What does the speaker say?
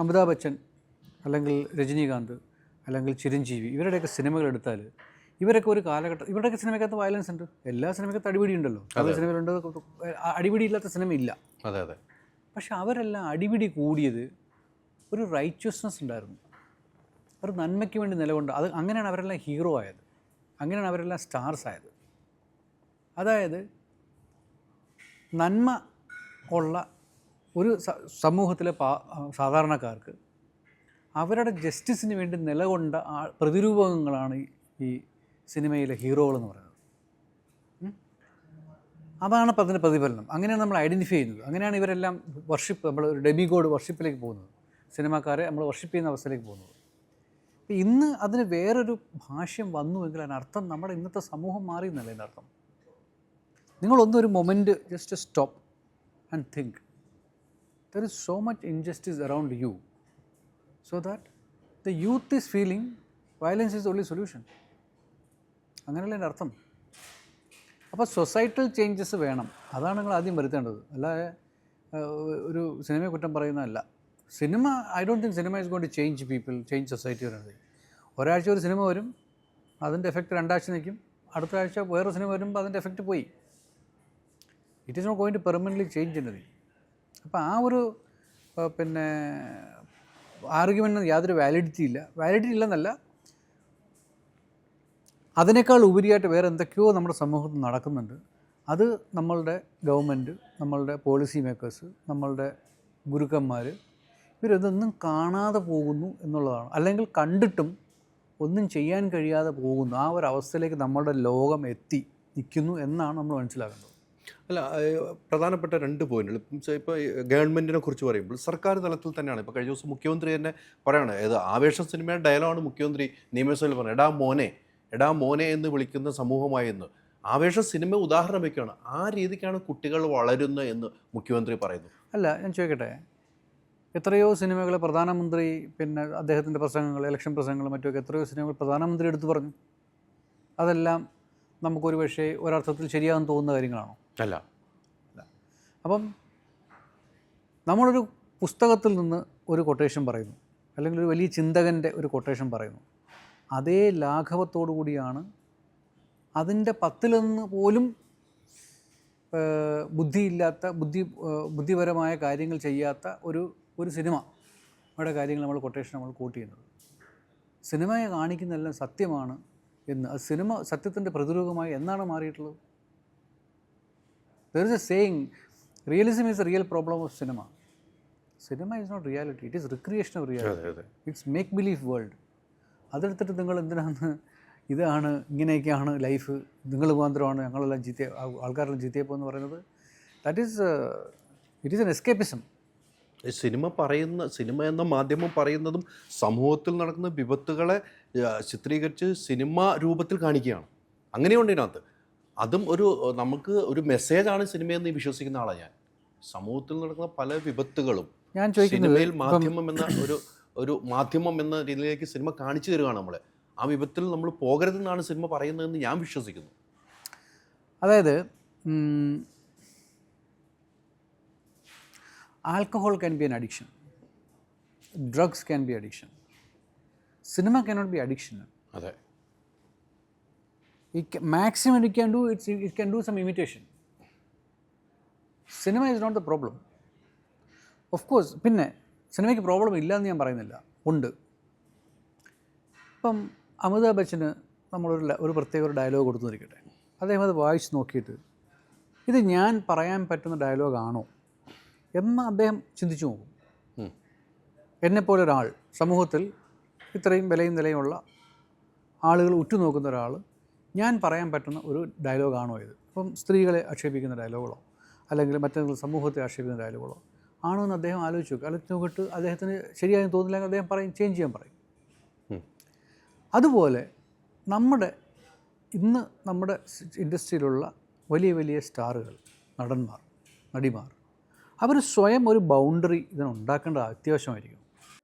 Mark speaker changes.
Speaker 1: അമിതാഭ് ബച്ചൻ അല്ലെങ്കിൽ രജനീകാന്ത് അല്ലെങ്കിൽ ചിരഞ്ജീവി ഇവരുടെയൊക്കെ സിനിമകൾ എടുത്താൽ ഇവരൊക്കെ ഒരു കാലഘട്ടം ഇവരുടെയൊക്കെ സിനിമയ്ക്കകത്ത് വയലൻസ് ഉണ്ട്. എല്ലാ സിനിമയ്ക്കകത്ത് അടിപിടി ഉണ്ടല്ലോ അതേ. സിനിമയിലുണ്ട് അടിപിടി ഇല്ലാത്ത സിനിമ ഇല്ല
Speaker 2: അതെ അതെ.
Speaker 1: പക്ഷെ അവരെല്ലാം അടിപിടി കൂടിയത് ഒരു റൈറ്റ്യസ്നെസ് ഉണ്ടായിരുന്നു. ഒരു നന്മയ്ക്ക് വേണ്ടി നിലകൊണ്ട് അത് അങ്ങനെയാണ് അവരെല്ലാം ഹീറോ ആയത്. അങ്ങനെയാണ് അവരെല്ലാം സ്റ്റാർസ് ആയത്. അതായത് നന്മ ഉള്ള ഒരു സമൂഹത്തിലെ പാ സാധാരണക്കാർക്ക് അവരുടെ ജസ്റ്റിസിന് വേണ്ടി നിലകൊണ്ട പ്രതിരൂപങ്ങളാണ് ഈ- സിനിമയിലെ ഹീറോകൾ എന്ന് പറയുന്നത്. അതാണ് അതിന്റെ പ്രതിഫലനം. അങ്ങനെയാണ് നമ്മൾ ഐഡന്റിഫൈ ചെയ്യുന്നത്. അങ്ങനെയാണ് ഇവരെല്ലാം വർഷിപ്പ് നമ്മൾ ഒരു ഡെബി ഗോഡ് വർഷിപ്പിലേക്ക് പോകുന്നത്. സിനിമാക്കാരെ നമ്മൾ വർഷിപ്പ് ചെയ്യുന്ന അവസ്ഥയിലേക്ക് പോകുന്നത്. അപ്പം ഇന്ന് അതിന് വേറൊരു ഭാഷ്യം വന്നു വന്നുവെങ്കിൽ അതിനർത്ഥം നമ്മുടെ ഇന്നത്തെ സമൂഹം മാറി എന്നല്ല അതിന്റെ അർത്ഥം? ഒരു moment just stop and think there is so much injustice around you so that the youth is feeling violence is only solution. അങ്ങനെയല്ല എന്റെ അർത്ഥം? അപ്പോൾ സൊസൈറ്റൽ ചേഞ്ചസ് വേണം. അതാണ് നിങ്ങൾ ആദ്യം വരുത്തേണ്ടത്. അല്ലാതെ ഒരു സിനിമയെ കുറ്റം പറയുന്നതല്ല. Cinema I don't think cinema is gonna to change people change society വരുന്നത് ഒരാഴ്ച ഒരു സിനിമ വരും അതിന്റെ എഫക്റ്റ് രണ്ടാഴ്ച നിൽക്കും. അടുത്ത ആഴ്ച വേറെ സിനിമ വരുമ്പോൾ അതിന്റെ എഫക്റ്റ് പോയി. It is not going to permanently change എന്നത് അപ്പോൾ ആ ഒരു പിന്നെ ആർഗ്യുമെന്റിന് യാതൊരു വാലിഡിറ്റി ഇല്ല. വാലിഡിറ്റി ഇല്ലെന്നല്ല അതിനേക്കാൾ ഉപരിയായിട്ട് വേറെ എന്തൊക്കെയോ നമ്മുടെ സമൂഹത്തിൽ നടക്കുന്നുണ്ട്. അത് നമ്മളുടെ ഗവൺമെന്റ് നമ്മളുടെ പോളിസി മേക്കേഴ്സ് നമ്മളുടെ ഗുരുക്കന്മാർ ഇവരിതൊന്നും കാണാതെ പോകുന്നു എന്നുള്ളതാണ്. അല്ലെങ്കിൽ കണ്ടിട്ടും ഒന്നും ചെയ്യാൻ കഴിയാതെ പോകുന്നു. ആ ഒരു അവസ്ഥയിലേക്ക് നമ്മുടെ ലോകം എത്തി നിൽക്കുന്നു എന്നാണ് നമ്മൾ മനസ്സിലാക്കേണ്ടത്
Speaker 2: അല്ല പ്രധാനപ്പെട്ട രണ്ട് പോയിന്റുകൾ. ഇപ്പോൾ ഗവൺമെന്റിനെ കുറിച്ച് പറയുമ്പോൾ സർക്കാർ തലത്തിൽ തന്നെയാണ്. ഇപ്പോൾ കഴിഞ്ഞ ദിവസം മുഖ്യമന്ത്രി തന്നെ പറയണം ഏത് ആവേശം സിനിമയുടെ ഡയലോഗാണ് മുഖ്യമന്ത്രി നിയമസഭയിൽ പറഞ്ഞത്. എടാ മോനെ എടാ മോനെ എന്ന് വിളിക്കുന്ന സമൂഹമായി എന്ന് ആവേശം സിനിമ ഉദാഹരണം വയ്ക്കുകയാണ് ആ രീതിക്കാണ് കുട്ടികൾ വളരുന്നത് എന്ന് മുഖ്യമന്ത്രി പറയുന്നു.
Speaker 1: അല്ല ഞാൻ ചോദിക്കട്ടെ. എത്രയോ സിനിമകൾ പ്രധാനമന്ത്രി പിന്നെ അദ്ദേഹത്തിന്റെ പ്രസംഗങ്ങൾ ഇലക്ഷൻ പ്രസംഗങ്ങൾ മറ്റുമൊക്കെ എത്രയോ സിനിമകൾ പ്രധാനമന്ത്രി എടുത്തു പറഞ്ഞു. അതെല്ലാം നമുക്കൊരു പക്ഷേ ഒരർത്ഥത്തിൽ ശരിയാകാൻ തോന്നുന്ന കാര്യങ്ങളാണോ?
Speaker 2: അല്ല.
Speaker 1: അപ്പം നമ്മളൊരു പുസ്തകത്തിൽ നിന്ന് ഒരു കൊട്ടേഷൻ പറയുന്നു. അല്ലെങ്കിൽ ഒരു വലിയ ചിന്തകന്റെ ഒരു കൊട്ടേഷൻ പറയുന്നു. അതേ ലാഘവത്തോടു കൂടിയാണ് അതിന്റെ പത്തിലൊന്ന് പോലും ബുദ്ധിയില്ലാത്ത ബുദ്ധി ബുദ്ധിപരമായ കാര്യങ്ങൾ ചെയ്യാത്ത ഒരു ഒരു സിനിമ അവിടെ കാര്യങ്ങൾ നമ്മൾ കൊട്ടേഷൻ നമ്മൾ കൂട്ടി ചെയ്യുന്നത്. സിനിമയെ കാണിക്കുന്നതെല്ലാം സത്യമാണ് എന്ന് അത് സിനിമ സത്യത്തിന്റെ പ്രതിരൂപമായി എന്നാണ് മാറിയിട്ടുള്ളത്? There is a saying realism is a real problem of cinema cinema is not reality it is recreation of reality
Speaker 2: it's
Speaker 1: it's make believe world അതെടുത്തിട്ട് നിങ്ങൾ എന്തിനാണ് ഇതാണ് ഇങ്ങനെയൊക്കെയാണ് ലൈഫ് നിങ്ങൾ മാത്രമാണ് ഞങ്ങളെല്ലാം ജീത്തിയ ആൾക്കാരെല്ലാം ജീത്തിയപ്പോൾ എന്ന് പറയുന്നത്. That is it is an escapism
Speaker 2: cinema പറയുന്ന സിനിമ എന്ന മാധ്യമം പറയുന്നതും സമൂഹത്തിൽ നടക്കുന്ന വിപത്തുകളെ ചിത്രീകരിച്ച് സിനിമ രൂപത്തിൽ കാണിക്കുകയാണ്. അങ്ങനെയുണ്ട് ഇതിനകത്ത്. അതും ഒരു നമുക്ക് ഒരു മെസ്സേജാണ് സിനിമയെന്ന് വിശ്വസിക്കുന്ന ആളാണ് ഞാൻ. സമൂഹത്തിൽ നടക്കുന്ന പല വിപത്തുകളും
Speaker 1: ഞാൻ
Speaker 2: സിനിമയിൽ മാധ്യമം എന്ന ഒരു ഒരു മാധ്യമം എന്ന രീതിയിലേക്ക് സിനിമ കാണിച്ചു തരുകയാണ് നമ്മളെ. ആ വിപത്തിൽ നമ്മൾ പോകരുതെന്നാണ് സിനിമ പറയുന്നതെന്ന് ഞാൻ വിശ്വസിക്കുന്നു.
Speaker 1: അതായത് alcohol can be an addiction. Drugs can be addiction. Cinema cannot be addiction.
Speaker 2: അതെ.
Speaker 1: It maximum it can do it's, it can do some imitation. Cinema is not the problem of course പിന്നെ സിനിമയ്ക്ക് problem ഇല്ല എന്ന് ഞാൻ പറയുന്നില്ല. ഉണ്ട്. ഇപ്പം അമിതാഭ് ബച്ചന് നമ്മളൊരു ഒരു പ്രത്യേക ഒരു ഡയലോഗ് കൊടുത്തുനിരിക്കട്ടെ അദ്ദേഹം അത് വായിച്ച് നോക്കിയിട്ട് ഇത് ഞാൻ പറയാൻ പറ്റുന്ന ഡയലോഗാണോ എന്ന് അദ്ദേഹം ചിന്തിച്ചു നോക്കും. എന്നെപ്പോലെ ഒരാൾ സമൂഹത്തിൽ ഇത്രയും വിലയും നിലയുമുള്ള ആളുകൾ ഉറ്റുനോക്കുന്ന ഒരാൾ ഞാൻ പറയാൻ പറ്റുന്ന ഒരു ഡയലോഗാണോ ഇത്? ഇപ്പം സ്ത്രീകളെ ആക്ഷേപിക്കുന്ന ഡയലോഗുകളോ അല്ലെങ്കിൽ മറ്റേതെങ്കിലും സമൂഹത്തെ ആക്ഷേപിക്കുന്ന ഡയലോഗുകളോ ആണോ എന്ന് അദ്ദേഹം ആലോചിച്ച് നോക്കുക അല്ലെങ്കിൽ നോക്കിയിട്ട് അദ്ദേഹത്തിന് ശരിയായി തോന്നില്ലെങ്കിൽ അദ്ദേഹം പറയും ചേഞ്ച് ചെയ്യാൻ പറയും. അതുപോലെ നമ്മുടെ ഇന്ന് നമ്മുടെ ഇൻഡസ്ട്രിയിലുള്ള വലിയ വലിയ സ്റ്റാറുകൾ നടന്മാർ നടിമാർ അവർ സ്വയം ഒരു ബൗണ്ടറി ഇതിനുണ്ടാക്കേണ്ടത് അത്യാവശ്യമായിരിക്കും.